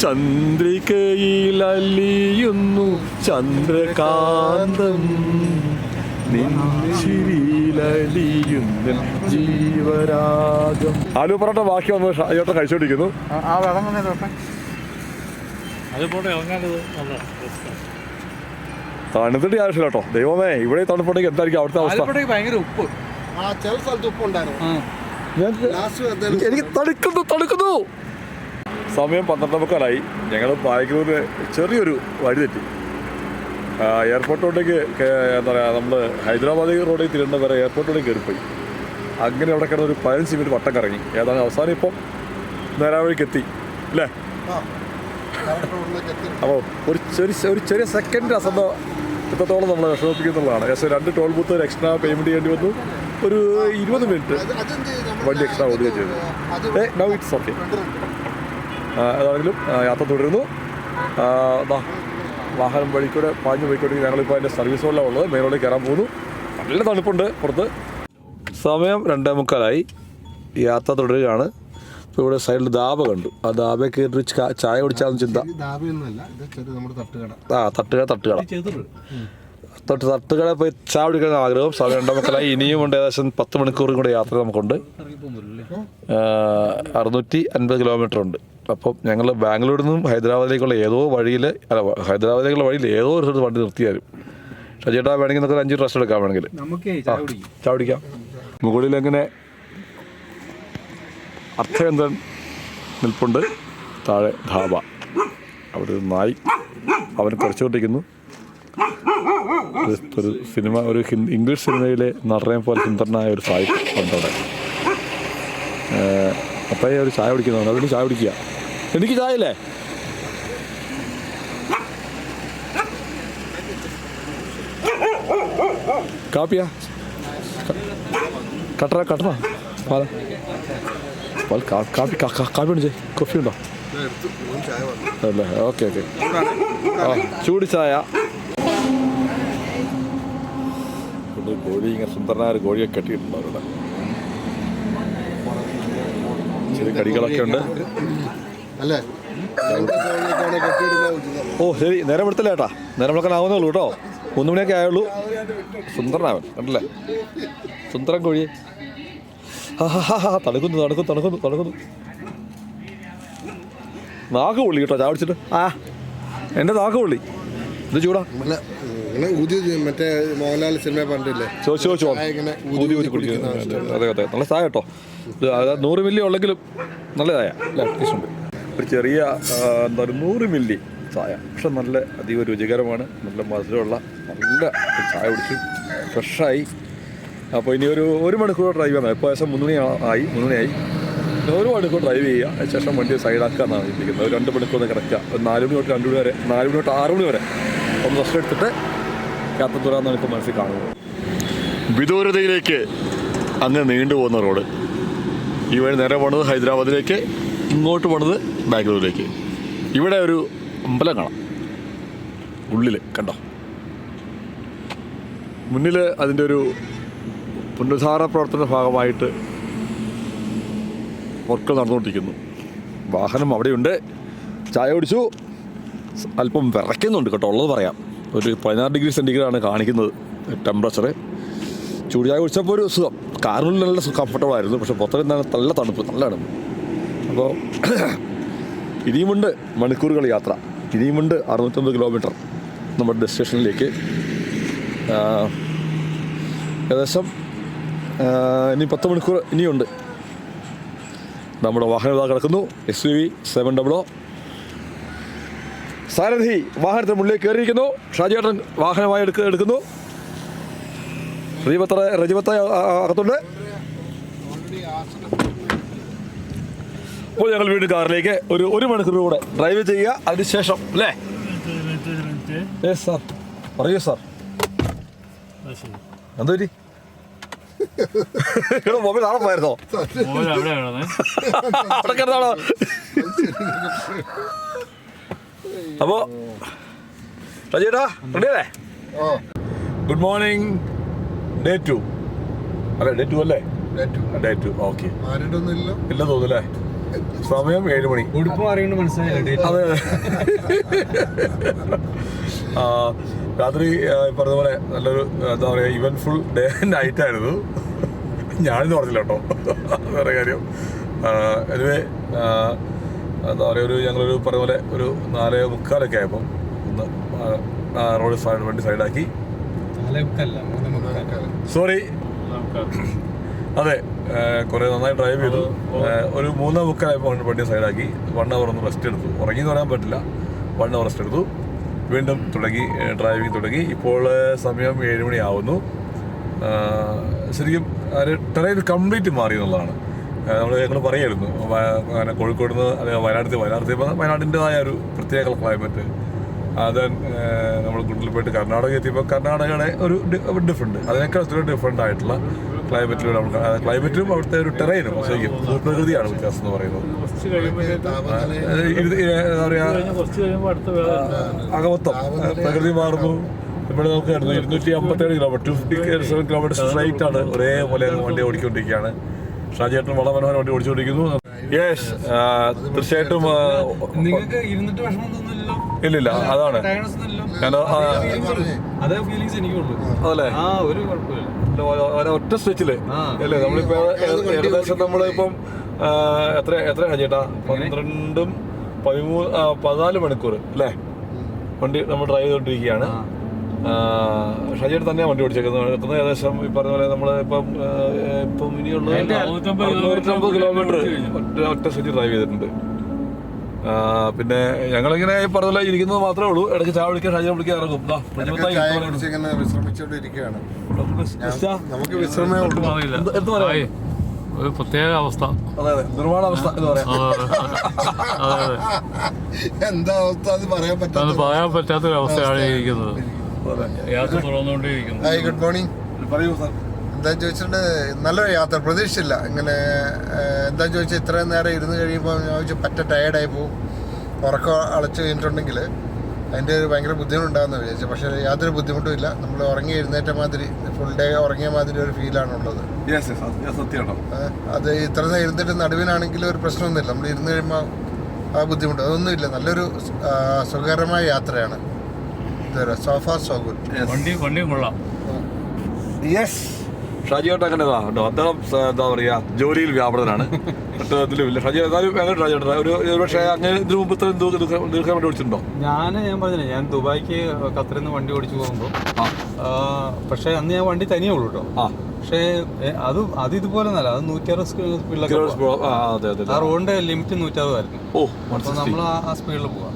ചന്ദ്രികയിൽ അലിയുന്നു ചന്ദ്രകാന്തം ജീവരാഗം. ആലു പൊറോട്ട ബാക്കി വന്ന് ഷാജോട്ട കഴിച്ചോണ്ടിരിക്കുന്നു. തണുത്തിട്ട് ആവശ്യമില്ല കേട്ടോ ദൈവമേ ഇവിടെ തണുപ്പുണ്ടെങ്കിൽ എന്തായിരിക്കും അവിടുത്തെ അവസ്ഥ? ഭയങ്കര ഉപ്പ്. ആ ചില സ്ഥലത്ത് ഉപ്പുണ്ടായിരുന്നു. ഞാൻ- എനിക്ക് തണുക്കുന്നു തണുക്കുന്നു. സമയം പന്ത്രണ്ട് മുക്കാലായി ഞങ്ങൾ ബാംഗ്ലൂരിൽ ചെറിയൊരു വഴി തെറ്റി. എയർപോർട്ടോട്ടേക്ക് എന്താ പറയുക നമ്മൾ ഹൈദരാബാദ് റോഡിൽ തിരുവനന്തപുരം വരെ എയർപോർട്ടിലേക്ക് കയറിപ്പോയി. അങ്ങനെ അവിടെ കിടന്ന് ഒരു പതിനഞ്ച് മിനിറ്റ് വട്ടം കറങ്ങി. ഏതാണ് അവസാനം ഇപ്പം നേരാവഴിക്ക് എത്തി. അല്ലേ? അപ്പോൾ ഒരു ചെറിയ ഒരു ചെറിയ സെക്കൻഡ് അസന്ധ എത്രത്തോളം നമ്മൾ വിഷമിപ്പിക്കുന്നുള്ളതാണ്. ഏകദേശം രണ്ട് ടോൾ ബൂത്ത് എക്സ്ട്രാ പേയ്മെന്റ് ചെയ്യേണ്ടി വന്നു. ഒരു ഇരുപത് മിനിറ്റ് വണ്ടി എക്സ്ട്രാ ഓടുകയും ചെയ്തു. ഏ നൗ ഇറ്റ്സ് ഓക്കെ ഏതാണെങ്കിലും യാത്ര തുടരുന്നു. വാഹനം വഴിക്കൂടെ പാഞ്ഞു പോയിക്കൊണ്ട് ഞങ്ങളിപ്പോൾ അതിന്റെ സർവീസ് റോഡിലാണ് ഉള്ളത്. മെയിൻ റോഡിൽ കയറാൻ പോകുന്നു. നല്ല തണുപ്പുണ്ട് പുറത്ത്. സമയം രണ്ടേ മുക്കാലായി. യാത്ര തുടരുകയാണ്. ഇപ്പോൾ ഇവിടെ സൈഡിൽ ദാബ കണ്ടു. ആ ദാബ കയറി ചായ കുടിച്ചാലും ചിന്ത. ദാബിയൊന്നുമല്ല ഇത് ചെറിയ നമ്മുടെ തട്ടുകട. ആ തട്ടുകട തട്ടുകട. തൊട്ട് തട്ടുകട പോയി ചായ കുടിക്കാൻ ആഗ്രഹം. സമയം രണ്ടേ മുക്കാലായി. ഇനിയും ഉണ്ട് ഏകദേശം പത്ത് മണിക്കൂറും കൂടെ യാത്ര നമുക്കുണ്ട്. അറുന്നൂറ്റി അൻപത് കിലോമീറ്റർ ഉണ്ട്. അപ്പം ഞങ്ങൾ ബാംഗ്ലൂരിൽ നിന്നും ഹൈദരാബാദിലേക്കുള്ള ഏതോ വഴിയിൽ അല്ല ഹൈദരാബാദിലേക്കുള്ള വഴിയിൽ ഏതോ ഒരു സ്ഥലത്ത് വണ്ടി നിർത്തിയാലും. ചേട്ടാ വേണമെങ്കിൽ നമുക്ക് അഞ്ച് റെസ്റ്റ് എടുക്കാൻ വേണമെങ്കിൽ. കുടിക്കാം. മുകളിൽ എങ്ങനെ അർത്ഥയന്ത്രൻ നിൽപ്പുണ്ട്. താഴെ ധാബ. അവിടെ ഒരു നായി അവന് കുറച്ചുകൊണ്ടിരിക്കുന്നു ഒരു- ഒരു സിനിമ ഒരു ഹിന്ദി ഇംഗ്ലീഷ് സിനിമയിലെ നടനെ പോലെ സുന്ദരനായ ഒരു സായി ഉണ്ട് അവിടെ അപ്പം ഒരു ചായ കുടിക്കുന്നതാണ്. അതുകൊണ്ട് ചായ കുടിക്കുക. എനിക്ക് ചായല്ലേ കാപ്പിയാ. കട്ടറ കട്ടറ. പാല. പാൽ കാപ്പി കാപ്പി ഉണ്ട് കോഫി ഉണ്ടോ? അല്ലേ ഓക്കെ ഓക്കെ. ആ ചൂട് ചായ. കോഴി ഇങ്ങനെ സുന്ദരനായ ഒരു കോഴിയെ കെട്ടിയിട്ടുണ്ട് അവരുടെ ചെറിയ കടികളൊക്കെ ഉണ്ട്. അല്ലേ? ഓ ശരി. നേരം എടുത്തില്ല ഏട്ടാ? നേരം വിളക്കാൻ ആവുന്നേ ഉള്ളൂ കേട്ടോ. ഒന്നു മണിയൊക്കെ ആയുള്ളൂ. സുന്ദരനാവൻ കണ്ടല്ലേ? സുന്ദരൻ കോഴി തണുക്കുന്നു തണുക്കുന്നു തണുക്കുന്നു തണുക്കുന്നു. നാക്ക് പൊള്ളി കേട്ടോ ചാടിച്ചിട്ട് ആ. എന്റെ നാക്ക് പൊള്ളി. ഇത് ചൂടാ. മറ്റേ മോഹൻലാൽ സിനിമ പറഞ്ഞില്ലേ ചോദിച്ചു ചോദിച്ചു ചായ ഇങ്ങനെ ഊതി ഊതി കുടിക്കുന്ന അതെ അതെ നല്ല ചായ കേട്ടോ. നൂറ് മില്ലി ഉള്ളെങ്കിലും നല്ലതായ അല്ലേ? അത്യാവശ്യം ഉണ്ട്. ഒരു ചെറിയ എന്താ പറയുക നൂറ് മില്ലി ചായ. പക്ഷെ നല്ല അധികം രുചികരമാണ്. നല്ല മധുരമുള്ള നല്ല ചായ കുടിച്ചു. ഫ്രഷായി. അപ്പോൾ ഇനി ഒരു ഒരു മണിക്കൂർ ഡ്രൈവ് ചെയ്യണം ഇപ്പോൾ ഏകദേശം മൂന്ന് മണി ആയി മൂന്ന് മണിയായി. ഒരു മണിക്കൂർ ഡ്രൈവ് ചെയ്യുക. അതിനുശേഷം വണ്ടി സൈഡാക്കുക എന്നാണ് ചിന്തിക്കുന്നത് രണ്ട് മണിക്കൂർ ഒന്ന് കിടക്കുക. ഒരു നാല് മണി തൊട്ട് രണ്ട് മണി വരെ നാല് മണി തൊട്ട് ആറ് മണി വരെ ഒന്ന് റെസ്റ്റ് എടുത്തിട്ട് യാത്ര തുടരാമെന്നാണ് ഇപ്പോൾ മനസ്സിൽ കാണുന്നത് വിദൂരതയിലേക്ക് അങ്ങ് നീണ്ടുപോകുന്ന റോഡ്. ഈ വഴി നേരെ പോണത് ഹൈദരാബാദിലേക്ക്. ഇങ്ങോട്ട് പോണത് ബാംഗ്ലൂരിലേക്ക്. ഇവിടെ ഒരു അമ്പലം കാണാം. ഉള്ളിൽ കണ്ടോ? മുന്നിൽ അതിന്റെ ഒരു പുനരുദ്ധാര പ്രവർത്തന ഭാഗമായിട്ട് വർക്ക് നടന്നുകൊണ്ടിരിക്കുന്നു. വാഹനം അവിടെയുണ്ട്. ചായ കുടിച്ചു. അല്പം വിറയ്ക്കുന്നുണ്ട് കേട്ടോ ഉള്ളത് പറയാം. ഒരു പതിനാറ് ഡിഗ്രി സെന്റിഗ്രേഡാണ് കാണിക്കുന്നത് ടെമ്പറേച്ചർ ചൂട് ചായ കുടിച്ചപ്പോൾ ഒരു സുഖം. കാറിനുള്ളിൽ നല്ല കംഫർട്ടബിൾ ആയിരുന്നു. പക്ഷേ പുറത്തേക്ക് നല്ല തണുപ്പ് നല്ല തണുപ്പ് അപ്പോൾ ഇനിയുമുണ്ട് മണിക്കൂറുകൾ യാത്ര. ഇനിയുമുണ്ട് അറുന്നൂറ്റമ്പത് കിലോമീറ്റർ നമ്മുടെ ഡെസ്റ്റിനേഷനിലേക്ക്. ഏകദേശം ഇനി പത്ത് മണിക്കൂർ ഇനിയുണ്ട്. നമ്മുടെ വാഹനം ഇതാ കിടക്കുന്നു. S U V seven double O സാരഥി വാഹനത്തിന് മുള്ളിൽ കയറിയിരിക്കുന്നു. ഷാജിയേട്ടൻ വാഹനമായി എടുക്ക എടുക്കുന്നു. റീപത്ര റജിപത്ര അകത്തുണ്ട്. അപ്പോൾ ഞങ്ങൾ വീണ്ടും കാറിലേക്ക് ഒരു ഒരു മണിക്കൂർ കൂടെ ഡ്രൈവ് ചെയ്യുക. അതിനുശേഷം അല്ലേ? യെസ് സാർ പറയൂ സാർ എന്താ ഇവിടെ മൊബൈൽ ആളെ പോയിരുന്നോ അവിടെ കിടന്നാണോ? അപ്പോ റജിയേട്ടാ റെഡി അല്ലേ ഗുഡ് മോർണിംഗ് ഡേ ടു അല്ലേ? ഡേ ടു അല്ലേ ഡേ ടു ഓക്കെ ഇല്ല. തോന്നുന്നല്ലേ സമയം ഏഴ് മണി. ഉടുപ്പ് മാറിയോണ്ട് മനസ്സിലായില്ല അതെ. ആ, രാത്രി ആ, ഈ പറഞ്ഞ പോലെ നല്ലൊരു എന്താ പറയുക ഇവന്റ് ഫുൾ ഡേ നൈറ്റ് ആയിരുന്നു. ഞാനിന്ന് പറഞ്ഞില്ല കേട്ടോ. വേറെ കാര്യം. എനിവേ എന്താ പറയുക ഒരു ഞങ്ങളൊരു പറഞ്ഞ പോലെ ഒരു നാല് മുക്കാലൊക്കെ ആയപ്പം ഒന്ന് റോഡ് സൈഡ് വണ്ടി സൈഡാക്കി. നാലേ മുക്കല്ല മൂന്നേ മുക്കാൽ. സോറി അതെ. കുറെ നന്നായി ഡ്രൈവ് ചെയ്തു. ഒരു മൂന്നേ മുക്കാലായപ്പോൾ വണ്ടി സൈഡാക്കി. വൺ അവർ ഒന്ന് റെസ്റ്റ് എടുത്തു. ഉറങ്ങി എന്ന് പറയാൻ പറ്റില്ല. വൺ അവർ റെസ്റ്റ് എടുത്തു. വീണ്ടും തുടങ്ങി ഡ്രൈവിംഗ് തുടങ്ങി. ഇപ്പോൾ സമയം ഏഴ് മണിയാവുന്നു. ശരിക്കും ശരിക്കും ടെറൈൻ കംപ്ലീറ്റ് മാറി എന്നുള്ളതാണ്. നമ്മൾ ഞങ്ങൾ പറയായിരുന്നു. അങ്ങനെ കോഴിക്കോട് നിന്ന് അല്ലെങ്കിൽ വയനാട്ടിൽ വയനാട്ടിൽ വയനാടിന്റെതായ ഒരു പ്രത്യേക ക്ലൈമറ്റ് അത് നമ്മൾ പോയിട്ട് കർണാടക എത്തിയപ്പോൾ കർണാടകയുടെ ഒരു ഡിഫറെന്റ് അതിനേക്കാൾ ഒത്തിരി ഡിഫറെന്റ് ആയിട്ടുള്ള ക്ലൈമറ്റിലൂടെ നമുക്ക് ക്ലൈമറ്റിലും അവിടുത്തെ ഒരു ടെറൈനും ശരിക്കും പ്രകൃതിയാണ് വ്യത്യാസം എന്ന് പറയുന്നത്. എന്താ പറയുക അകമത്വം കുറച്ച് കഴിയുമ്പോൾ അടുത്ത വേറെ അകമൊത്തം പ്രകൃതി മാറുന്നു. ഇവിടെ നമുക്ക് ഇരുന്നൂറ്റി അമ്പത്തേഴ് kilometre two fifty seven kilometre straight ആണ്. ഒരേപോലെ വണ്ടി ഓടിക്കൊണ്ടിരിക്കുകയാണ്. ഷാജേട്ടൻ വളരെ മനോഹരം വണ്ടി ഓടിച്ചുകൊണ്ടിരിക്കുന്നു. യെസ് തീർച്ചയായിട്ടും നിങ്ങൾക്ക് ഇരുന്നിട്ട് വിഷമം തോന്നില്ലല്ലോ ഇല്ലില്ല അതാണ്. ഞാൻ അതേ ഫീലിങ്സ് എനിക്കുള്ളൂ. അതല്ലേ ആ ഒരു കുഴപ്പമില്ല. ഒറ്റ സ്ട്രെച്ചിൽ. അല്ലേ നമ്മളിപ്പോ ഏകദേശം നമ്മളിപ്പം എത്ര എത്ര കഴിഞ്ഞിട്ടാ പന്ത്രണ്ടും പതിമൂന്ന് പതിനാല് മണിക്കൂർ അല്ലേ? വണ്ടി നമ്മൾ ഡ്രൈവ് ചെയ്തുകൊണ്ടിരിക്കുകയാണ് ഷജിയുടെ തന്നെയാണ് വണ്ടി ഓടിച്ചേക്കുന്നത്. ഏകദേശം ഈ പറഞ്ഞ പോലെ നമ്മൾ ഇപ്പം ഇപ്പം ഇനിയുള്ള അറുന്നൂറ്റമ്പത് കിലോമീറ്റർ ഒറ്റ ഒറ്റ സ്ട്രെച്ച് ഡ്രൈവ് ചെയ്തിട്ടുണ്ട്. പിന്നെ ഞങ്ങളിങ്ങനെ പറഞ്ഞില്ല ഇരിക്കുന്നത് മാത്രമേ ഉള്ളൂ. ഇടയ്ക്ക് ചായ വിളിക്കാൻ ഷജയെ വിളിക്കാൻ ഇറങ്ങും. വിശ്രമിച്ചോണ്ടിരിക്കുകയാണ്. നമുക്ക് വിശ്രമേ ഉള്ളൂ. അറിയില്ല എന്ത് എന്ത് പറയാം? ഒരു പ്രത്യേക അവസ്ഥ. അതെ അതെ. നിർമ്മാണ അവസ്ഥ എന്ന് പറയാം. ആ, അതെ അതെ. എന്താ അവസ്ഥ അത് പറയാൻ പറ്റാത്തൊരവസ്ഥയാണ് പറ്റാത്ത പറയാൻ പറ്റാത്തൊരു അവസ്ഥയാണ് ഇരിക്കുന്നത്. യാത്ര ഗുഡ് മോർണിംഗ് പറയൂ സാർ. എന്താ ചോദിച്ചിട്ടുണ്ടെങ്കിൽ നല്ലൊരു യാത്ര പ്രതീക്ഷിച്ചില്ല. ഇങ്ങനെ എന്താ ചോദിച്ചാൽ ഇത്രയും നേരം ഇരുന്ന് കഴിയുമ്പോൾ ഞാൻ ചോദിച്ചു പറ്റ ടയേർഡായി പോകും ഉറക്കം അളച്ച് കഴിഞ്ഞിട്ടുണ്ടെങ്കിൽ അതിന്റെ ഒരു ഭയങ്കര ബുദ്ധിമുട്ടുണ്ടാകുന്ന വിചാരിച്ചു. പക്ഷേ യാതൊരു ബുദ്ധിമുട്ടും ഇല്ല. നമ്മൾ ഉറങ്ങി എഴുന്നേറ്റ മാതിരി ഫുൾ ഡേ ഉറങ്ങിയ മാതിരി ഒരു ഫീലാണ് ഉള്ളത്. അത് ഇത്ര നേരം ഇരുന്നിട്ട് നടുവിനാണെങ്കിലും ഒരു പ്രശ്നമൊന്നുമില്ല. നമ്മൾ ഇരുന്ന് കഴിയുമ്പോൾ ആ ബുദ്ധിമുട്ട് അതൊന്നുമില്ല. നല്ലൊരു സുഖകരമായ യാത്രയാണ്. ഇതുവരെ. സോഫാ സോ ഗുഡ് വണ്ടി വണ്ടിയും കൊള്ളാം. യെസ് ഷാജിയോട്ട് അങ്ങനെ ഇതാ കേട്ടോ. അദ്ദേഹം എന്താ പറയാ ജോലിയിൽ വ്യാപൃതനാണ്. ഒട്ടത്തിലുമില്ല ഷാജി എന്നാലും അങ്ങനെ ഷാജിയോട്ട് ഒരു പക്ഷേ അങ്ങനെ ഇതിനു മുമ്പ് ഇത്രയും ദീർഘ- വണ്ടി ഓടിച്ചിട്ടുണ്ടോ? ഞാൻ ഞാൻ പറഞ്ഞില്ല ഞാൻ ദുബായിക്ക് ഖത്തറിൽ നിന്ന് വണ്ടി ഓടിച്ചു പോകുമ്പോൾ പക്ഷേ അന്ന് ഞാൻ വണ്ടി തനിയേ ഉള്ളൂ കേട്ടോ. ആ. പക്ഷേ അത് അത് ഇതുപോലെ നല്ല അത് നൂറ്ററുപത് സ്പീഡിലൊക്കെ ആ റോഡിന്റെ ലിമിറ്റ് നൂറ്ററുപതായിരുന്നു ഓ അപ്പോൾ നമ്മൾ ആ സ്പീഡിൽ പോവാം.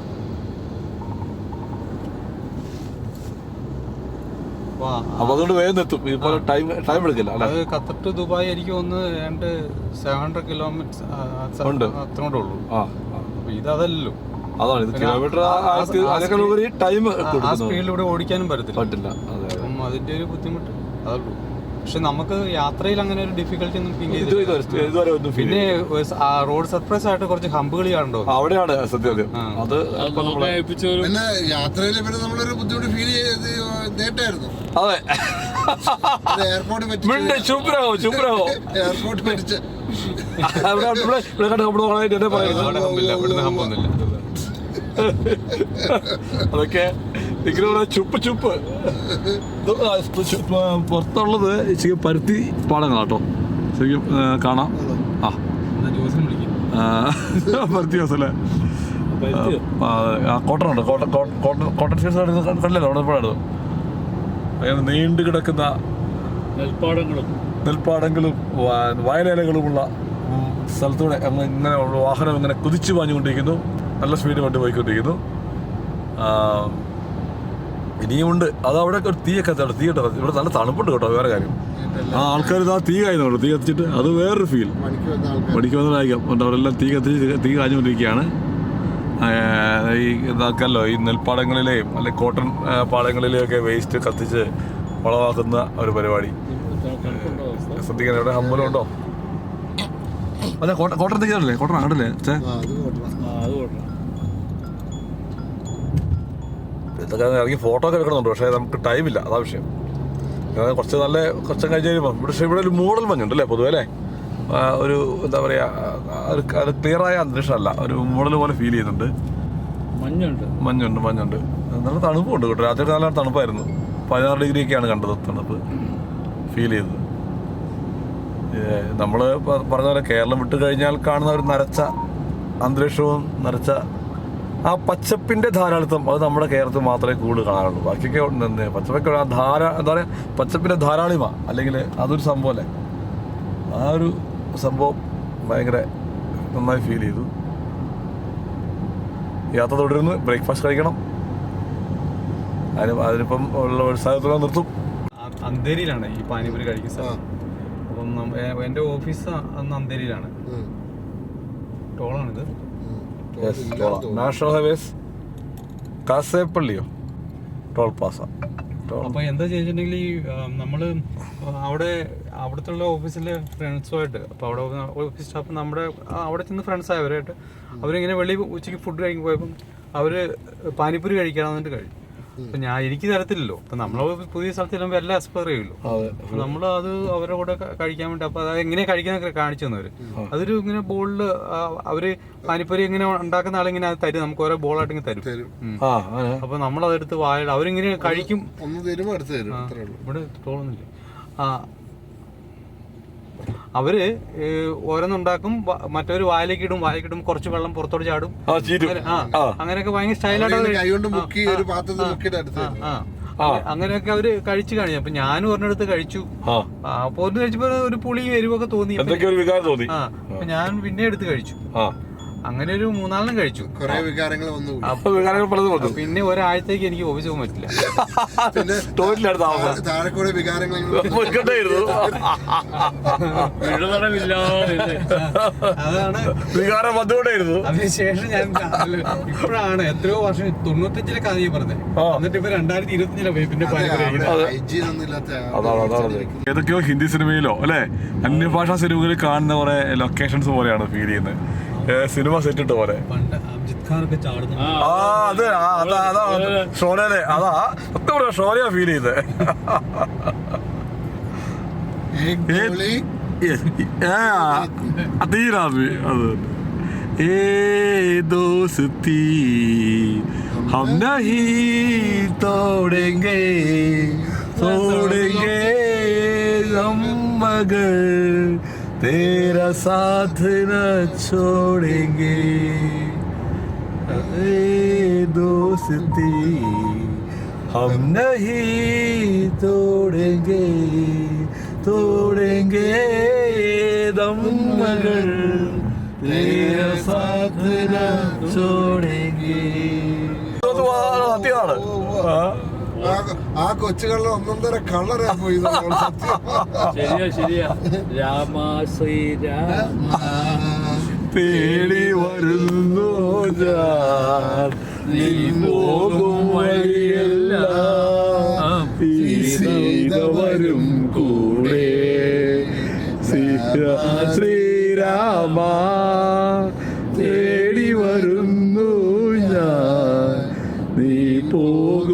അപ്പൊ അതുകൊണ്ട് വേഗം എത്തും. ഇതുപോലെ ടൈം ടൈം എടുക്കില്ല അത് ഖത്തർ ദുബായ് എനിക്ക് ഒന്ന് രണ്ട് സെവൻ ഹൺഡ്രഡ് കിലോമീറ്റർ ഉണ്ട്. അത്രേ ഉള്ളൂ. ആ അപ്പൊ ഇത് അതാണ് ഇത് കിലോമീറ്റർ അതിനേക്കാൾ ടൈം ആ- സ്പീഡിലൂടെ ഓടിക്കാനും പറ്റത്തില്ല. പറ്റില്ല അതെ അതെ. അതിന്റെ ഒരു ബുദ്ധിമുട്ട്. അതുള്ളൂ പക്ഷെ നമുക്ക് യാത്രയിൽ അങ്ങനെ ഒരു ഡിഫിക്കൽട്ടി ഒന്നും ഫീൽ ചെയ്തില്ല ഇതുവരെ ഇതുവരെ ഒന്നും ഫീൽ പിന്നെ റോഡ് സർപ്രൈസ് ആയിട്ട് കുറച്ച് ഹമ്പുകൾ കാണണ്ടോ അവിടെയാണ് സത്യം. അത് പിന്നെ യാത്രയിൽ പിന്നെ നമ്മളൊരു ബുദ്ധിമുട്ട് ഫീൽ ചെയ്ത് നേട്ടായിരുന്നു അതെ. എയർപോർട്ട് എയർപോർട്ട് പറ്റിച്ച് ഇവിടെ നിങ്ങളുടെ ചുപ്പ് ചുപ്പ്. പുറത്തുള്ളത് ശരിക്കും പരുത്തി പാടങ്ങളാട്ടോ. ശരിക്കും കാണാം. ആ. പരുത്തി ദിവസമല്ലേ കോട്ടൺ ഉണ്ട്? കോട്ടൺ കോട്ടൺ കോട്ടൺ ഷീറ്റ്സ് കണ്ടില്ലല്ലോ അവിടെ പോയത് അങ്ങനെ നീണ്ടു കിടക്കുന്ന നെൽപ്പാടങ്ങളും. നെൽപ്പാടങ്ങളും വയലേലകളുമുള്ള സ്ഥലത്തൂടെ അങ്ങ് ഇങ്ങനെ വാഹനം ഇങ്ങനെ കുതിച്ചു പാഞ്ഞുകൊണ്ടിരിക്കുന്നു. നല്ല സ്പീഡ് വണ്ടി പോയിക്കൊണ്ടിരിക്കുന്നു. ആ, ഇനിയുമുണ്ട്. അത് അവിടെ ഒരു തീയൊക്കെ തീ കേട്ടോ. ഇവിടെ നല്ല തണുപ്പുണ്ട് കേട്ടോ വേറെ കാര്യം. ആ ആൾക്കാർ ഇതാ തീ കായുന്നുണ്ട് തീ കത്തിച്ചിട്ട് അത് വേറൊരു ഫീൽ മണിക്ക് വന്നതായിരിക്കാം അവരെല്ലാം തീ കത്തിച്ച് തീ കാഞ്ഞുകൊണ്ടിരിക്കുകയാണ്. ഈ ഇതാക്കല്ലോ ഈ നെൽപ്പാടങ്ങളിലെയും അല്ലെങ്കിൽ കോട്ടൺ പാടങ്ങളിലെയും പാടങ്ങളിലെയൊക്കെ വേസ്റ്റ് കത്തിച്ച് വളമാക്കുന്ന ഒരു പരിപാടി. ശ്രദ്ധിക്കാൻ എവിടെ അമ്പലം ഉണ്ടോ അതെ കോട്ട കോട്ടൺ തീയല്ലേ കോട്ടൺ ആടല്ലേ ചേ ഇതൊക്കെ ഇറങ്ങി ഫോട്ടോ ഒക്കെ എടുക്കണമെന്നുണ്ട് പക്ഷേ നമുക്ക് ടൈമില്ല അതാ വിഷയം. കുറച്ച് നല്ല കുറച്ചും കഴിഞ്ഞ് കഴിയുമ്പോൾ ഇവിടെ പക്ഷേ ഇവിടെ ഒരു മൂടൽ മഞ്ഞുണ്ട് അല്ലേ പൊതുവെ അല്ലേ? ഒരു എന്താ പറയുക അത് അത് ക്ലിയറായ അന്തരീക്ഷമല്ല ഒരു മോഡൽ പോലെ ഫീൽ ചെയ്യുന്നുണ്ട്. മഞ്ഞുണ്ട്. മഞ്ഞുണ്ട് മഞ്ഞുണ്ട്. നല്ല തണുപ്പുണ്ട് കേട്ടോ രാത്രി നല്ല തണുപ്പായിരുന്നു. പതിനാറ് ഡിഗ്രി ഒക്കെയാണ് കണ്ടത് തണുപ്പ്. ഫീൽ ചെയ്തത്. നമ്മൾ പറഞ്ഞ പോലെ കേരളം വിട്ട് കഴിഞ്ഞാൽ കാണുന്ന ഒരു നരച്ച അന്തരീക്ഷവും നരച്ച ആ പച്ചപ്പിന്റെ ധാരാളിത്തം അത് നമ്മുടെ കേരളത്തിൽ മാത്രമേ കൂടുതൽ കാണാറുള്ളൂ. ബാക്കിയൊക്കെ ഉണ്ട്. എന്ത് പച്ചപ്പൊക്കെ ആ ധാര എന്താ പറയുക പച്ചപ്പിന്റെ ധാരാളിമ അല്ലെങ്കിൽ അതൊരു സംഭവമല്ലേ ആ ഒരു സംഭവം ഭയങ്കര നന്നായി ഫീൽ ചെയ്തു. യാത്ര തുടരുന്നു. ബ്രേക്ക്ഫാസ്റ്റ് കഴിക്കണം. അതിന് അതിനിപ്പം ഉള്ള ഒരു സ്ഥലത്തുള്ള നിർത്തും അന്തേരിയിലാണ് ഈ പാനിപൂരി കഴിക്കുന്ന സ്ഥലം. അപ്പം എന്റെ ഓഫീസ് അന്ന് അന്തേരിയിലാണ്. ടോളാണിത്. ടോൾ നാഷണൽ ഹൈവേസ് കാസേപ്പള്ളിയോ? ടോൾ പ്ലാസ അപ്പൊ എന്താ ആ, നമ്മൾ അവിടെ അവിടുത്തെ ഓഫീസിലെ ഫ്രണ്ട്സുമായിട്ട് അപ്പൊ അവിടെ ഓഫീസ് സ്റ്റാഫ് നമ്മുടെ അവിടെ ചെന്ന് ഫ്രണ്ട്സ് ആയവരായിട്ട് അവരിങ്ങനെ വെളിയിൽ ഉച്ചയ്ക്ക് ഫുഡ് കഴിക്കാൻ പോയപ്പം അവർ പാനിപ്പൂരി കഴിക്കാമെന്നിട്ട് കഴിച്ചു. അപ്പൊ ഞാൻ എനിക്ക് തരത്തില്ലല്ലോ. അപ്പൊ നമ്മൾ പുതിയ സ്ഥലത്ത് ചെല്ലുമ്പോൾ എല്ലാം എക്സ്പയർ ചെയ്യുമല്ലോ അപ്പൊ നമ്മൾ അത് അവരുടെ കൂടെ കഴിക്കാൻ വേണ്ടി അപ്പൊ അത് എങ്ങനെ കഴിക്കാൻ കാണിച്ചു തന്നവര്. അതൊരു ഇങ്ങനെ ബോളിൽ അവർ പാനിപ്പൂരി എങ്ങനെ ഉണ്ടാക്കുന്ന ആളിങ്ങനെ അത് തരും. നമുക്ക് ഓരോ ബോളായിട്ട് ഇങ്ങനെ തരും. തരും. അപ്പൊ നമ്മൾ അതെടുത്ത് വായ അവരിങ്ങനെ കഴിക്കും. ഒന്ന് അടുത്ത് തരും. ഉള്ളൂ. ഇവിടെ തോന്നുന്നില്ല. ആ അവർ ഏ, ഓരോന്നുണ്ടാക്കും മറ്റൊരു മറ്റവര് വായിലേക്ക് ഇടും വായിലേക്ക് ഇടും കുറച്ച് വെള്ളം പുറത്തോട്ട് ചാടും. ആ അങ്ങനെയൊക്കെ ഭയങ്കര സ്റ്റൈലായിട്ട് അങ്ങനെയൊക്കെ അവർ കഴിച്ചു കാണി അപ്പൊ ഞാനും ഒരെണ്ണടുത്ത് കഴിച്ചു. അപ്പൊ ഒന്ന് കഴിച്ചപ്പോ ഒരു പുളി എരിവൊക്കെ തോന്നി. അപ്പൊ ഒരു വികാരം തോന്നി. ആ അപ്പൊ ഞാൻ പിന്നെ എടുത്ത് കഴിച്ചു. ആ. അങ്ങനെ ഒരു മൂന്നാളിനും കഴിച്ചു. കുറെ വികാരങ്ങൾ വന്നു. അപ്പൊ വികാരങ്ങൾ പലതും വന്നു. പിന്നെ ഒരാഴ്ചത്തേക്ക് എനിക്ക് ഓഫീസ് പോകാൻ പറ്റില്ല. പിന്നെ ടോയ്ലറ്റിലാണ് താമസം താഴെ കൂടെ വികാരങ്ങൾ. അതാണ് വികാരം വന്നുകൊണ്ടേയിരുന്നു. അതിനുശേഷം ഞാൻ ഇപ്പോഴാണ് എത്രയോ വർഷം തൊണ്ണൂറ്റഞ്ചിലെ കഥ ഞാൻ പറഞ്ഞത്. എന്നിട്ട് ഇപ്പൊ രണ്ടായിരത്തി ഇരുപത്തിയഞ്ചിലെ പോയി. പിന്നെ ഏതൊക്കെയോ ഹിന്ദി സിനിമയിലോ അല്ലെ? അന്യഭാഷാ സിനിമകളിൽ കാണുന്ന കുറെ ലൊക്കേഷൻസ് പോലെയാണ് ഫീൽ ചെയ്യുന്നത്. സിനിമ സെറ്റ് ഇട്ട പോലെ പണ്ട് അംജിത് ഖാൻ ഒക്കെ ചാടുന്ന ആ, ആ അത് ആ, അതാ അതാ ഷോലയിലെ അതാ സത്യം പറയാം ഷോലയാ ഫീൽ ചെയ്തത് एक गोली അതീരാമി അത് ഏ ദോസ്തി हम नहीं तोड़ेंगे तोड़ेंगे हम मगर तेरा साथ न छोड़ेंगे अरे दोस्ती हम नहीं तोड़ेंगे तोड़ेंगे दम मगर तेरा साथ न छोड़ेंगे ആ- കൊച്ചുകളിലെ കൊച്ചുകളിൽ ഒന്നൊന്നര കളറാ പോയി. ശരിയാ ശരിയാ. രാമ ശ്രീരാമ തേടി വരുന്നു ഞാൻ. നീ പോകും വഴിയെല്ലാം. വരും കൂടെ. ശ്രീ- ശ്രീരാമ തേടി വരുന്നു ഞാൻ. നീ പോകും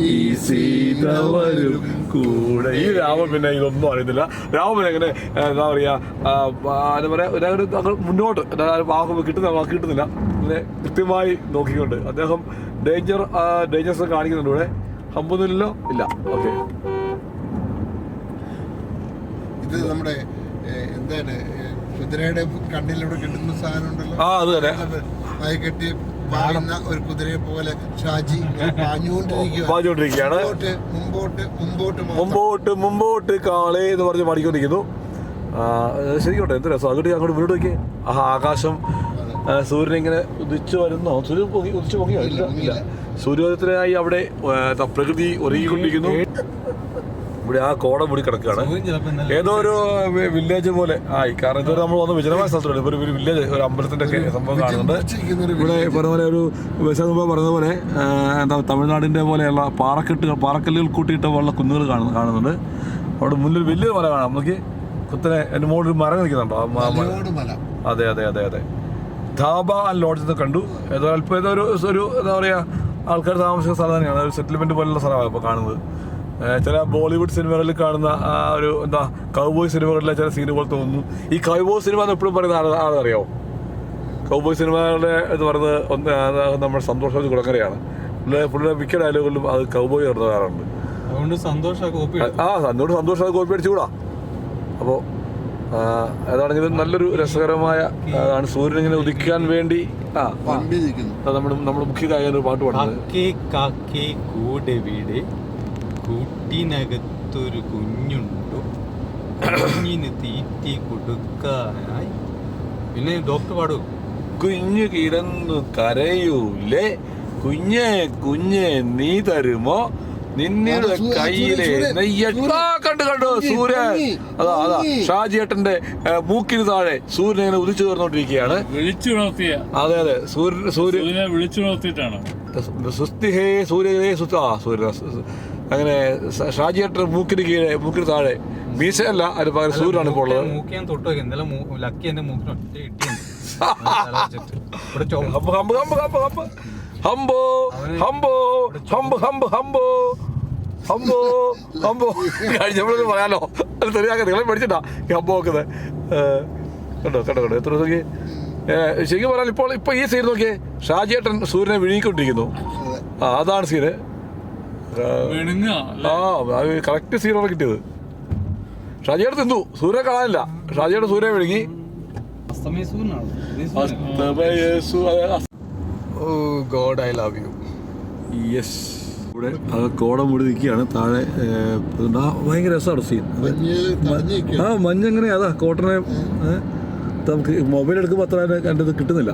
ഈ സീത വരും കൂടെ. ഈ രാമൻ പിന്നെ ഇതൊന്നും അറിയത്തില്ല രാമൻ എങ്ങനെ എന്താ പറയാ എന്താ പറയാ ഒരു- മുന്നോട്ട് വാക്ക് കിട്ടുന്ന വാക്ക് കിട്ടുന്നില്ല. അങ്ങനെ കൃത്യമായി നോക്കിക്കൊണ്ട് അദ്ദേഹം ഡേഞ്ചർ ഡേഞ്ചേഴ്സ് കാണിക്കുന്നുണ്ട് ഇവിടെ. ഹമ്പൊന്നുമില്ലല്ലോ? ഇല്ല. ഓക്കെ ഇത് നമ്മുടെ എന്താണ് കുതിരയുടെ കണ്ണിലൂടെ കിട്ടുന്ന സാധനം ഉണ്ടല്ലോ. ആ അത് തന്നെ. കെട്ടി പാടുന്ന ഒരു കുതിരയെ പോലെ ഷാജി പാഞ്ഞുകൊണ്ടിരിക്കുകയാണ്. മുമ്പോട്ട് മുമ്പോട്ട് കാളേ എന്ന് പറഞ്ഞ് പാടിക്കൊണ്ടിരിക്കുന്നു. ശരിക്കോട്ടെ എന്ത് രസം. അങ്ങോട്ട് അങ്ങോട്ട് വീട് നോക്കിയേ. ആ ആകാശം സൂര്യൻ ഇങ്ങനെ ഉദിച്ചു വരുന്നോ. സൂര്യൻ പൊങ്ങി ഉദിച്ചു പൊങ്ങിയോ? ഇല്ല സൂര്യോദയത്തിനായി അവിടെ പ്രകൃതി ഒരുങ്ങിക്കൊണ്ടിരിക്കുന്നു. ഇവിടെ ആ കോട മൂടി കിടക്കുകയാണ്. ഏതോ ഒരു വില്ലേജ് പോലെ ആയി. കാരണം ഇതുവരെ നമ്മൾ വന്ന വിജനമായ സ്ഥലത്തുണ്ട്. ഇപ്പൊ ഒരു വില്ലേജ് ഒരു അമ്പലത്തിന്റെ ഒക്കെ സംഭവം കാണുന്നുണ്ട്. ഇവിടെ പറഞ്ഞ പോലെ ഒരു വിശ പറഞ്ഞതുപോലെ പറഞ്ഞ പോലെ എന്താ തമിഴ്നാടിന്റെ പോലെയുള്ള പാറക്കെട്ടുകൾ പാറക്കല്ലുകൾ കൂട്ടിയിട്ട പോലുള്ള കുന്നുകൾ കാണുന്നു കാണുന്നുണ്ട്. അവിടെ മുന്നിൽ വലിയൊരു മല കാണാം. നമുക്ക് കുത്തനെ എന്റെ മുകളിൽ ഒരു മരം നിൽക്കുന്നുണ്ടോ? അതെ അതെ അതെ അതെ. ധാബ ആൻഡ് ലോഡ്ജ് കണ്ടു. ഏതോ അല്പം ഏതോ ഒരു ഒരു എന്താ പറയുക ആൾക്കാർ താമസിക്കുന്ന സ്ഥലം തന്നെയാണ്. ഒരു സെറ്റിൽമെന്റ് പോലുള്ള സ്ഥലമാണ് ഇപ്പോൾ കാണുന്നത്. ചില ബോളിവുഡ് സിനിമകളിൽ കാണുന്ന ആ ഒരു എന്താ കൗബോയ് സിനിമകളിലെ ചില സീനുകൾ തോന്നുന്നു. ഈ കൗബോയ് സിനിമ എന്ന് എപ്പോഴും പറയുന്ന ആൾ ആളറിയാവോ കൗബോയ് സിനിമകളുടെ എന്ന് പറയുന്നത് നമ്മുടെ സന്തോഷം കുളങ്ങരയാണ്. പുള്ളിയുടെ മിക്ക ഡയലോഗുകളിലും അത് കൗബോയ് എന്ന് പറയാറുണ്ട് അതുകൊണ്ട് സന്തോഷം കോപ്പി ആ എന്നോട് സന്തോഷം അത് കോപ്പി അടിച്ചുകൂടാ. അപ്പോൾ അതാണെങ്കിലും നല്ലൊരു രസകരമായ അതാണ് ആണ് സൂര്യൻ ഇങ്ങനെ ഉദിക്കാൻ വേണ്ടി ആ ആ, നമ്മുടെ നമ്മുടെ മുഖ്യ ഗായകൻ ഒരു പാട്ട് പാടുന്നത് കാക്കേ കാക്കേ കൂടെ വീട് കൂട്ടിനകത്തൊരു കുഞ്ഞുണ്ടു. കുഞ്ഞിന് തീറ്റി കൊടുക്കാനായി. പിന്നെ ഡോക്ടർ പാടൂ കുഞ്ഞു കിടന്നു കരയൂലേ. കുഞ്ഞെ കുഞ്ഞെ നീ തരുമോ? സൂ- കയ്യിലെ നെയ്യട്ടാ കണ്ടു കണ്ടു? സൂര്യൻ അതാ അതാ. ഷാജിയേട്ടന്റെ മൂക്കിന് താഴെ സൂര്യൻ ഇങ്ങനെ ഉദിച്ചു തീർന്നോണ്ടിരിക്കുകയാണ് വിളിച്ചുണർത്തിയ അതെ അതെ. സൂര്യ സൂര്യനെ വിളിച്ചുണർത്തിയിട്ടാണ് സുസ്തിഹേ സൂര്യ സുസ്തി ആ സൂര്യ അങ്ങനെ ഷാജി ഏട്ടൻ മൂക്കിന് കീഴേ മൂക്കിന് താഴെ. മീശയല്ല അതിന് പകരം സൂര്യനാണ് ഇപ്പോൾ ഉള്ളത്. കഴിഞ്ഞപ്പോഴൊന്നും പറയാലോ. അത് തെറിയാക്കാൻ നിങ്ങളെ പഠിച്ചിട്ടാ. ഈ ഹമ്പോ വെക്കുന്നത് കണ്ടോ കണ്ടോ കണ്ടോ. എത്ര നോക്കി? ശരിക്കും പറഞ്ഞാൽ ഇപ്പോൾ ഇപ്പോൾ ഈ സീൻ നോക്കിയേ ഷാജിയേട്ടൻ സൂര്യനെ വിഴുങ്ങിക്കൊണ്ടിരിക്കുന്നു. ആ അതാണ് സീന് ആ. കറക്റ്റ് സീറോ കിട്ടിയത്. ഷാജിയുടെ തിന്നു സൂര്യ കാണാനില്ല. ഷാജിയുടെ സൂര്യ വിഴുങ്ങി. അസ്തമയ സൂര്യനാണ് ഓ god I love you yes ഇവിടെ കോട മൂടി നിൽക്കുകയാണ്. താഴെ ഭയങ്കര രസമാണ് സീൻ ആ മഞ്ഞങ്ങനെ അതാ കോട്ടനെ നമുക്ക് മൊബൈൽ എടുക്കുമ്പോൾ അത്ര കണ്ടത് കിട്ടുന്നില്ല.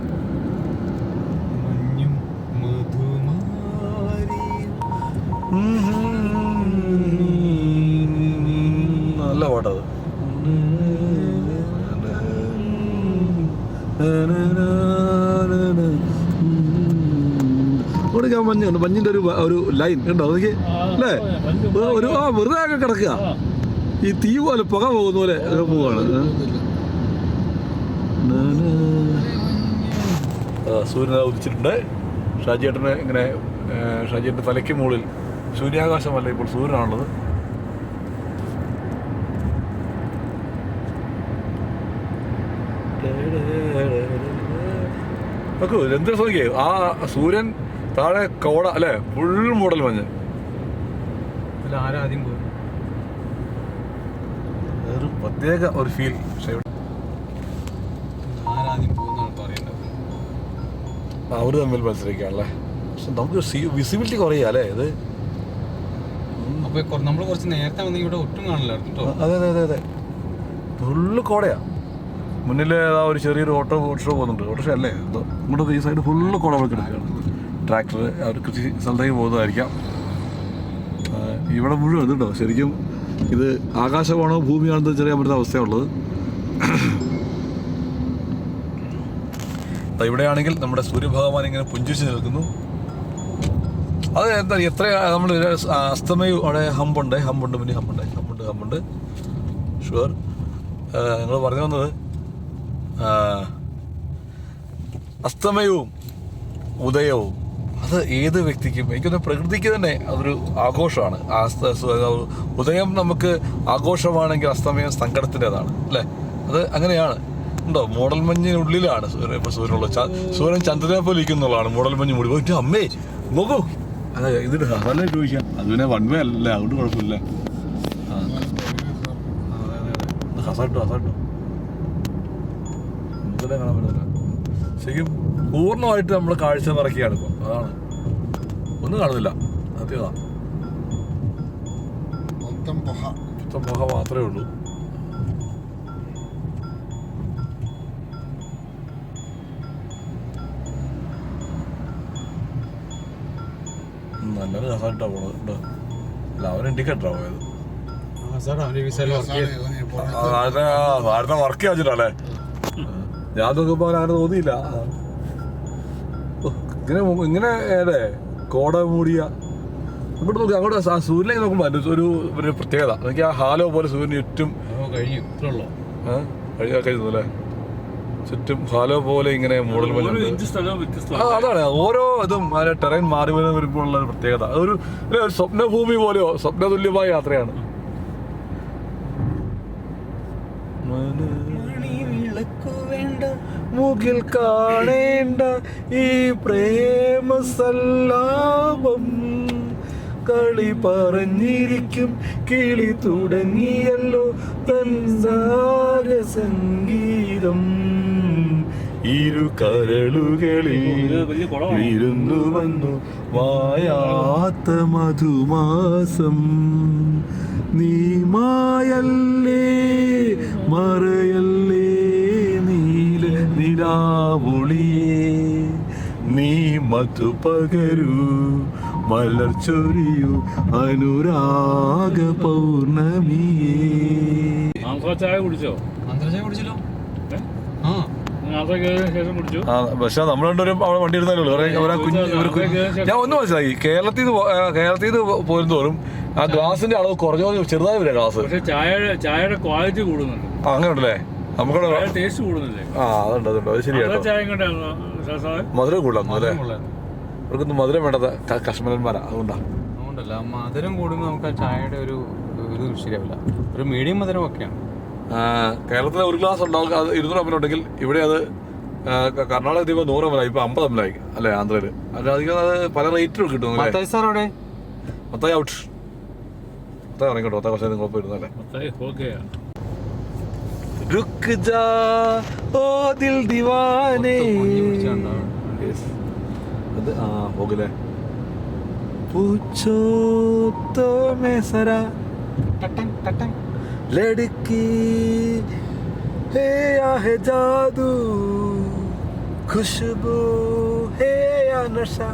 നല്ല പാട്ടത് ഇവിടെ ഞാൻ മഞ്ഞ് മഞ്ഞിന്റെ ഒരു ഒരു ലൈൻ ഉണ്ടോ അതൊക്കെ അല്ലേ? ഒരു- ഒരു ആ വെറുതെ ഒക്കെ കിടക്കുക. ഈ തീ പോലെ പുക പോകുന്ന പോലെ പോവാണ്. സൂര്യൻ ഉദിച്ചിട്ടുണ്ട്. ഷാജിയേട്ടനെ ഇങ്ങനെ ഷാജിയേട്ടന്റെ തലയ്ക്ക് മുകളിൽ സൂര്യാകാശമല്ല ഇപ്പോൾ സൂര്യനാണുള്ളത്. നോക്കൂ എന്തൊരു ആ സൂര്യൻ താഴെ കോട അല്ലേ? ഫുൾ മൂടൽ മഞ്ഞ്. ആരാദ്യം ഒരു പ്രത്യേക ഒരു ഫീൽ അവർ തമ്മിൽ മത്സരിക്കുകയാണല്ലേ? പക്ഷെ നമുക്ക് വിസിബിലിറ്റി കുറയുക അല്ലേ? ഇത് അപ്പൊ നമ്മൾ കുറച്ച് നേരത്തെ വന്ന് ഇവിടെ ഒട്ടും കാണില്ലായിരുന്നു കേട്ടോ കോടയാ. മുന്നിൽ ആ ഒരു ചെറിയൊരു ഓട്ടോ ഓട്ടോ പോകുന്നുണ്ട്. ഓട്ടോ അല്ലേ? എന്തോ ഇങ്ങോട്ട് ഈ സൈഡ് ഫുള്ള് കോട കിടക്കുകയാണ് ട്രാക്ടർ അവർ കൃഷി സ്ഥലത്തേക്ക് പോകുന്നതായിരിക്കാം. ഇവിടെ മുഴുവൻ ഇതുണ്ടോ ശരിക്കും ഇത് ആകാശമാണോ ഭൂമിയാണെന്ന് ചെറിയ പറ്റുന്ന അവസ്ഥയുള്ളത് ഇവിടെയാണെങ്കിൽ നമ്മുടെ സൂര്യഭഗവാൻ ഇങ്ങനെ പുഞ്ചിച്ച് നിൽക്കുന്നു. അത് എന്താ എത്ര നമ്മൾ അസ്തമയം അവിടെ ഹമ്പുണ്ട് ഹമ്പുണ്ട് പിന്നെ ഹമ്പുണ്ട് ഹമ്പുണ്ട് ഹമ്പുണ്ട്. ഷുവർ നിങ്ങൾ പറഞ്ഞു വന്നത് അസ്തമയവും ഉദയവും അത് ഏത് വ്യക്തിക്കും എനിക്കൊന്ന് പ്രകൃതിക്ക് തന്നെ അതൊരു ആഘോഷമാണ്. ഉദയം നമുക്ക് ആഘോഷമാണെങ്കിൽ അസ്തമയം സങ്കടത്തിന്റെതാണ് അല്ലേ? അത് അങ്ങനെയാണ്. ഉണ്ടോ? മോഡൽ മഞ്ഞിനുള്ളിലാണ് സൂര്യൻ ഇപ്പോൾ സൂര്യനുള്ളത് സൂര്യൻ ചന്ദ്രനെ പോലെ ഇരിക്കുന്നുള്ളതാണ് മോഡൽ മഞ്ഞ് മൂടി. പോയിട്ട് അമ്മേ നോക്കൂ. അതെ ഇത് അതല്ലേ ചോദിക്കാം അത് പിന്നെ വൺ വേ അല്ല അതുകൊണ്ട് കുഴപ്പമില്ല. ഇത് ഹസാട്ടോ ഹസാട്ടോ. നമുക്കല്ലേ കാണാൻ പറ്റില്ല ശരിക്കും പൂർണമായിട്ട് നമ്മൾ കാഴ്ച നിറക്കിയാണ് ഇപ്പൊ. അതാണ്. ഒന്നും കാണുന്നില്ല. സത്യതാ മൊത്തം പുഹ മൊത്തം മുഖ മാത്രമേ ഉള്ളൂ. ഉം, നല്ലൊരു ഹസാട്ടോ പോണത് കേട്ടോ അല്ല അവൻ ഇൻഡിക്കേറ്ററാ പോയത്. വർക്ക് നേരത്തെ വർക്ക് ചെയ്യാച്ചിട്ടല്ലേ ഞാൻ നോക്കുമ്പോ അവന് അങ്ങനെ തോന്നിയില്ല. ഇങ്ങനെ ഇങ്ങനെ ഏതേ? കോട മൂടിയ. ഇവിടെ നോക്കി അങ്ങോട്ട് ആ സൂര്യനെ നോക്കുമ്പോ അതിന്റെ ഒരു ഒരു പ്രത്യേകത. എനിക്ക് ആ ഹാലോ പോലെ സൂര്യന് ചുറ്റും കഴിഞ്ഞു. കഴിഞ്ഞു ഏ, അല്ലേ? ചുറ്റും ഹാലോ പോലെ ഇങ്ങനെ മോഡൽ അതാണ്. ഓരോ ഇതും അതിന്റെ ടെറൈൻ മാറി വരുന്ന വരുമ്പോഴുള്ള ഒരു പ്രത്യേകത. അതൊരു ഒരു സ്വപ്നഭൂമി പോലെയോ സ്വപ്നതുല്യമായ യാത്രയാണ്. മുകിൽ കാണേണ്ട ഈ പ്രേമ സല്ലാപം കളി പറഞ്ഞിരിക്കും കിളി തുടങ്ങിയല്ലോ തൻ സംഗീതം ഇരു കരളുകളിൽ ഇരുന്നു വിരുന്നു വന്നു വായാത്ത മധുമാസം. നീ മായല്ലേ മറയല്ലേ നീല നിരാവുളിയേ നീ മധു പകരൂ മലർ ചൊരിയൂ അനുരാഗ പൗർണമിയേ. ചായ കുടിച്ചോ? കുടിച്ചല്ലോ ഏ? ആ ആന്ധ്ര കയറിയതിനു ശേഷം കുടിച്ചു ആ പക്ഷെ നമ്മൾ രണ്ടുപേരും അവിടെ വണ്ടി ഇരുന്നാലേ ഉള്ളൂ. വേറെ- വേറെ കുഞ്ഞ് ഞാൻ ഒന്ന് മനസ്സിലാക്കി കേരളത്തിൽ നിന്ന് കേരളത്തിൽ നിന്ന് പോരും തോറും ആ ഗ്ലാസിന്റെ അളവ് കുറഞ്ഞോ ചെറുതായി വരിക ഗ്ലാസ്. പക്ഷെ ചായയുടെ ചായയുടെ ക്വാളിറ്റി കൂടുന്നുണ്ട്. അങ്ങനെയുണ്ടല്ലേ? അങ്ങനെ ഉണ്ടല്ലേ നമുക്കവിടെ ചായ ടേസ്റ്റ് കൂടുന്നില്ലേ? ആ അതുണ്ട് അതുണ്ട്. അത് ശരിയാട്ടോ. ചായ കൊണ്ടാണോ ശാസ്ത്രം മധുരം കൂടുതലാണ് അല്ലേ? കൊള്ളായിരുന്നു. മധുരം വേണ്ടത് കശ്മീരന്മാരാ അതുകൊണ്ടാ. അതുകൊണ്ടല്ല മധുരം കൂടുമ്പോൾ നമുക്ക് ആ ചായയുടെ ഒരു ഇത് ശരിയാവില്ല. ഒരു മീഡിയം മധുരം ഒക്കെയാണ്. കേരളത്തിൽ ഒരു ഗ്ലാസ് ഉണ്ടാവും അത് ഇരുന്നൂറ് എം ഉണ്ടെങ്കിൽ ഇവിടെ അത് കർണാടക ദ്വീപ് നൂറ് എം ആയി ഇപ്പൊ അമ്പത് എം അല്ലെ ആന്ധ്രയിൽ. അധികം അത് പല റേറ്റിലും കിട്ടും മൊത്തം ഔട്ട് മൊത്തം ഇറങ്ങിക്കോട്ടെ മൊത്തം കുറച്ച് കുഴപ്പം ഇരുന്നല്ലേ ഓ ദിൽ അത് പൂച്ചോ ടട്ടൻ ടട്ടൻ. लड़की हे या है जादू खुशबू हे या नशा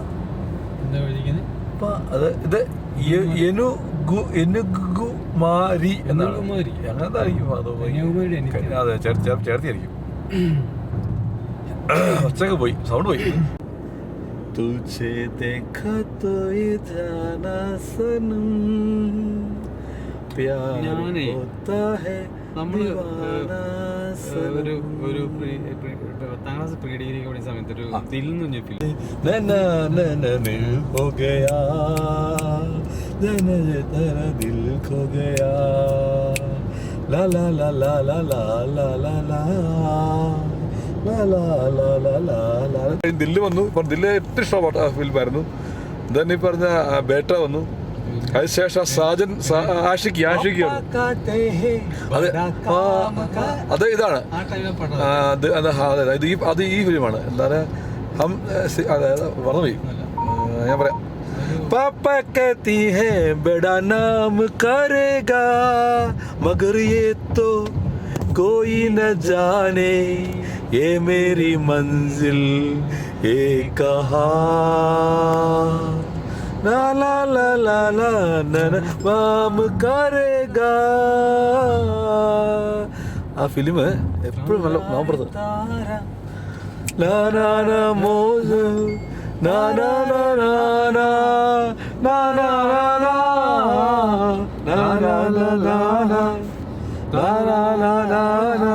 അത് ഇത് എനുകുമാരി എന്നാണ്. ചേർത്തിയായിരിക്കും. പോയി. സൗണ്ട് പോയി. तुझे देखा तो ये ഒരു ദിൽ ദില്ല് വന്നു ദില്ല് ഏറ്റവും ഇഷ്ടപ്പെട്ട ഫിലിമായിരുന്നു ദൻ ഈ പറഞ്ഞ ബേട്ട വന്നു അതിനുശേഷം സാജൻ സാ- ആഷിക്ക് ആഷിക്ക് വന്നു അത് ആ, അത് ഇതാണ് ആ ടൈമിൽ ആ, അത് അത് ആ, അതെ, അതെ. ഇത് ഈ അത് ഈ ഫിലിമാണ് എന്താ പറയാ ഹം സി- അതെ അതെ, മറന്നുപോയി ആ, ഞാൻ പറയാം पापा कहती है बड़ा नाम करेगा मगर ये तो कोई न जाने ये मेरी मंजिल ये कहा ला ला ला ला ला ना மாம் ना ना ना എപ്പോഴും ना ना ना ना ना ना നാനാ നാനാ ना ना ना ना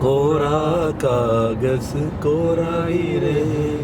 コラーカーガスコーライレイ